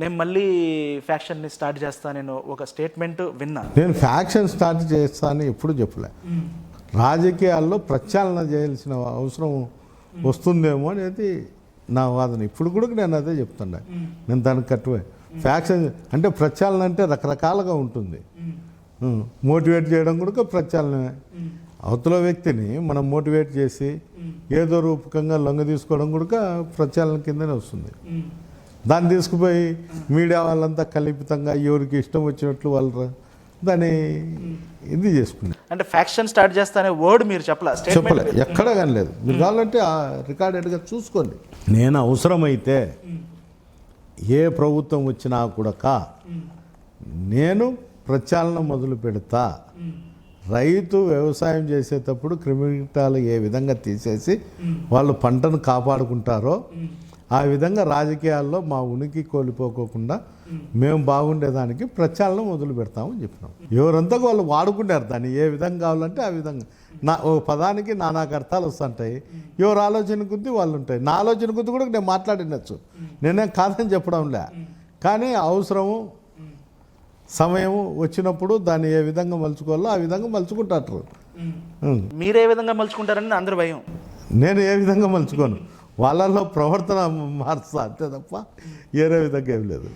నేను మళ్ళీ ఫ్యాక్షన్ని స్టార్ట్ చేస్తా నేను ఒక స్టేట్మెంట్ విన్నా. నేను ఫ్యాక్షన్ స్టార్ట్ చేస్తాను ఎప్పుడు చెప్పలే. రాజకీయాల్లో ప్రచారణ చేయాల్సిన అవసరం వస్తుందేమో అనేది నా వాదన. ఇప్పుడు కూడా నేను అదే చెప్తున్నా నేను దానికి కట్టువే ఫ్యాక్షన్ అంటే ప్రచారణ అంటే రకరకాలుగా ఉంటుంది. మోటివేట్ చేయడం కూడా ప్రచారణమే అవతల వ్యక్తిని మనం మోటివేట్ చేసి ఏదో రూపకంగా లొంగ తీసుకోవడం కూడా ప్రచారణ కిందనే వస్తుంది. దాన్ని తీసుకుపోయి మీడియా వాళ్ళంతా కల్పితంగా ఎవరికి ఇష్టం వచ్చినట్లు వాళ్ళు దాన్ని ఇది చేసుకున్నారు అంటే ఫ్యాక్షన్ స్టార్ట్ చేస్తా అనే వర్డ్ మీరు చెప్పలా చెప్పలే. ఎక్కడ కానీ లేదు. మీరు కావాలంటే ఆ రికార్డెడ్గా చూసుకోండి. నేను అవసరమైతే ఏ ప్రభుత్వం వచ్చినా కూడా నేను ప్రచాలన మొదలు పెడతా. రైతు వ్యవసాయం చేసేటప్పుడు క్రిమికీటాలు ఏ విధంగా తీసేసి వాళ్ళు పంటను కాపాడుకుంటారో ఆ విధంగా రాజకీయాల్లో మా ఉనికి కోల్పోకోకుండా మేము బాగుండేదానికి ప్రచాలన మొదలు పెడతామని చెప్పినాం. ఎవరంతా వాళ్ళు వాడుకున్నారు దాన్ని ఏ విధంగా కావాలంటే ఆ విధంగా. నా ఓ పదానికి నానాక అర్థాలు వస్తుంటాయి. ఎవరు ఆలోచన కొద్దీ వాళ్ళు ఉంటాయి. నా ఆలోచన కొద్దీ కూడా నేను మాట్లాడినచ్చు. నేనేం కాదని చెప్పడంలే. కానీ అవసరము సమయం వచ్చినప్పుడు దాన్ని ఏ విధంగా మలుచుకోవాలో ఆ విధంగా మలుచుకుంటారు. మీరే విధంగా మలుచుకుంటారని అందరు భయం? నేను ఏ విధంగా మలుచుకోను. వాళ్ళల్లో ప్రవర్తన మార్చా అంతే తప్ప వేరే విధంగా ఏం లేదు.